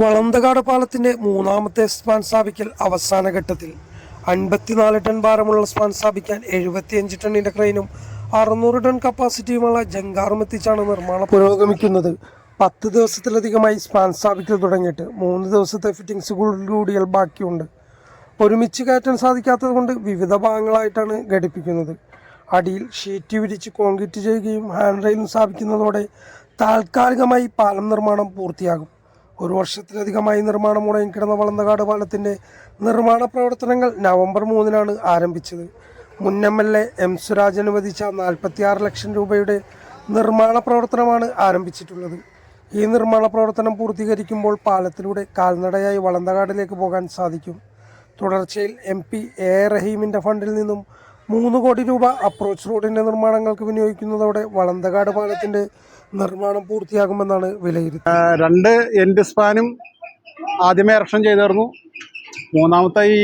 വളന്തകാട് പാലത്തിന്റെ മൂന്നാമത്തെ സ്പാൻ സ്ഥാപിക്കൽ അവസാന ഘട്ടത്തിൽ. അൻപത്തിനാല് ടൺ ഭാരമുള്ള സ്പാൻ സ്ഥാപിക്കാൻ എഴുപത്തിയഞ്ച് ടണ്ണിന്റെ ക്രെയിനും അറുന്നൂറ് ടൺ കപ്പാസിറ്റിയുമുള്ള ജങ്കാറും എത്തിച്ചാണ് നിർമ്മാണം പുരോഗമിക്കുന്നത്. പത്ത് ദിവസത്തിലധികമായി സ്പാൻ സ്ഥാപിക്കൽ തുടങ്ങിയിട്ട് മൂന്ന് ദിവസത്തെ ഫിറ്റിംഗ്സ് ബാക്കിയുണ്ട്. ഒരുമിച്ച് കയറ്റാൻ സാധിക്കാത്തതുകൊണ്ട് വിവിധ ഭാഗങ്ങളായിട്ടാണ് ഘടിപ്പിക്കുന്നത്. അടിയിൽ ഷീറ്റ് വിരിച്ച് കോൺക്രീറ്റ് ചെയ്യുകയും ഹാൻഡ് റെയിലും സ്ഥാപിക്കുന്നതോടെ താൽക്കാലികമായി പാലം നിർമ്മാണം പൂർത്തിയാകും. ഒരു വർഷത്തിലധികമായി നിർമ്മാണം മുടങ്ങിക്കിടന്ന വളന്തകാട് പാലത്തിന്റെ നിർമ്മാണ പ്രവർത്തനങ്ങൾ നവംബർ മൂന്നിനാണ് ആരംഭിച്ചത്. മുൻ M L A M Suraj അനുവദിച്ച നാൽപ്പത്തിയാറ് ലക്ഷം രൂപയുടെ നിർമ്മാണ പ്രവർത്തനമാണ് ആരംഭിച്ചിട്ടുള്ളത്. ഈ നിർമ്മാണ പ്രവർത്തനം പൂർത്തീകരിക്കുമ്പോൾ പാലത്തിലൂടെ കാൽനടയായി വളന്തകാടിലേക്ക് പോകാൻ സാധിക്കും. തുടർച്ചയിൽ എം പി എ റഹീമിന്റെ ഫണ്ടിൽ നിന്നും മൂന്ന് കോടി രൂപ അപ്രോച്ച് റോഡിന്റെ നിർമ്മാണങ്ങൾക്ക് വിനിയോഗിക്കുന്നതോടെ വളന്തകാട് പാലത്തിന്റെ നിർമ്മാണം പൂർത്തിയാകുമെന്നാണ് വിലയിരുത്തുന്നത് രണ്ട് എൻഡ് സ്പാനും ആദ്യമേ ഇറക്ഷൻ ചെയ്തിരുന്നു മൂന്നാമത്തെ ഈ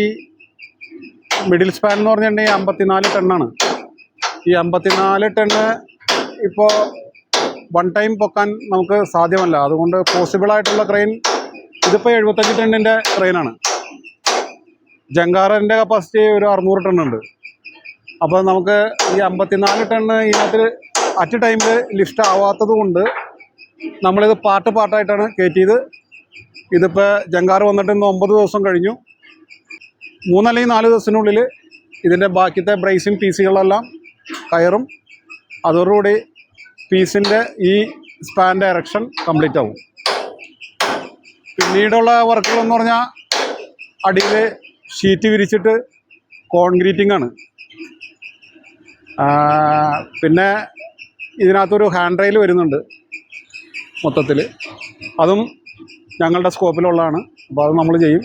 മിഡിൽ സ്പാൻ എന്ന് പറഞ്ഞിട്ടുണ്ടെങ്കിൽ അമ്പത്തിനാല് ടണ്ണാണ്. ഈ അമ്പത്തിനാല് ടണ്ണ് ഇപ്പോൾ വൺ ടൈം പൊക്കാൻ നമുക്ക് സാധ്യമല്ല. അതുകൊണ്ട് പോസിബിളായിട്ടുള്ള ക്രെയിൻ ഇതിപ്പോൾ എഴുപത്തഞ്ച് ടണ്ണിന്റെ ക്രെയിനാണ് ജങ്കാറിന്റെ കപ്പാസിറ്റി ഒരു അറുന്നൂറ് ടണ്ണുണ്ട്. അപ്പോൾ നമുക്ക് ഈ അമ്പത്തിനാല് ടണ്ണ് ഇതിനകത്ത് അറ്റ് ടൈമിൽ ലിസ്റ്റ് ആവാത്തത് കൊണ്ട് നമ്മളിത് പാർട്ട് പാർട്ടായിട്ടാണ് കയറ്റിയത്. ഇതിപ്പോൾ ജങ്കാർ വന്നിട്ട് ഇന്ന് ഒമ്പത് ദിവസം കഴിഞ്ഞു. മൂന്നല്ലെങ്കിൽ നാല് ദിവസത്തിനുള്ളിൽ ഇതിന്റെ ബാക്കിത്തെ ബ്രേസിങ് പീസുകളെല്ലാം കയറും. അതോടുകൂടി പീസിന്റെ ഈ സ്പാൻ ഡയറക്ഷൻ കംപ്ലീറ്റ് ആവും. പിന്നീടുള്ള വർക്കുകളെന്ന് പറഞ്ഞാൽ അടിയിൽ ഷീറ്റ് വിരിച്ചിട്ട് കോൺക്രീറ്റിംഗ് ആണ്. പിന്നെ ഇതിനകത്തൊരു ഹാൻഡ് റെയിൽ വരുന്നുണ്ട് മൊത്തത്തിൽ അതും ഞങ്ങളുടെ സ്കോപ്പിലുള്ളതാണ് അപ്പോൾ അത് നമ്മൾ ചെയ്യും.